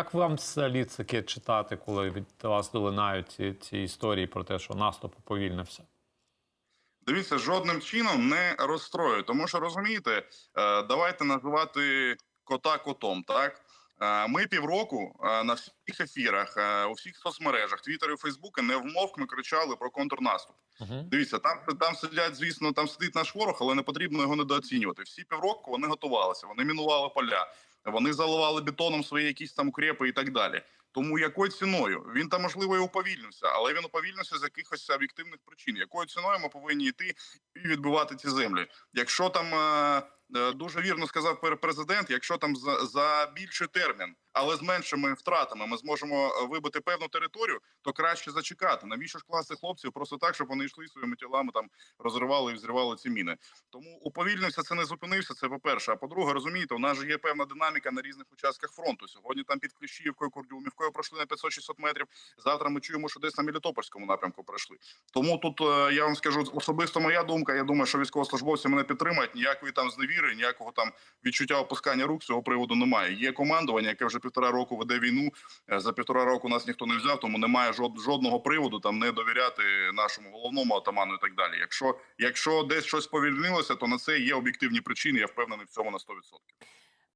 Як вам взагалі таке читати, коли від вас долинають ці, ці історії про те, що наступ уповільнився? Дивіться, жодним чином не розстроює, тому що розумієте, е, давайте називати кота котом. Так Е, ми півроку е, на всіх ефірах, у всіх соцмережах, Твіттері, Фейсбуки не вмовкми кричали про контрнаступ. Угу. Дивіться, там там сидять, звісно, там сидить наш ворог, але не потрібно його недооцінювати. Всі півроку вони готувалися, вони мінували поля, вони заливали бетоном свої якісь там укрепи і так далі. Тому якою ціною він там можливо і уповільнився, але він уповільнився з якихось об'єктивних причин. Якою ціною ми повинні йти і відбивати ці землі? Якщо там е, дуже вірно сказав президент, якщо там за, за більший термін, але з меншими втратами, ми зможемо е, вибити певну територію, то краще зачекати. Навіщо ж класти хлопців просто так, щоб вони йшли своїми тілами, там розривали і взривали ці міни. Тому уповільнився це не зупинився. Це по перше. А по-друге, розумієте, у нас же є певна динаміка на різних участках фронту. Сьогодні там під Кліщіївкою, Курдюмівкою пройшли на 500-600 метрів. Завтра ми чуємо, що десь на Мелітопольському напрямку пройшли. Тому тут е, я вам скажу особисто моя думка. Я думаю, що військовослужбовці мене підтримають. Ніякої там зневіри, ніякого там відчуття опускання рук з цього приводу немає. Є командування, яке вже півтора року веде війну. Е, За півтора року нас ніхто не взяв, тому немає жод, жодного приводу там не довіряти нашому головному атаману і так далі. Якщо якщо десь щось повільнилося, то на це є об'єктивні причини. Я впевнений в цьому на 100%.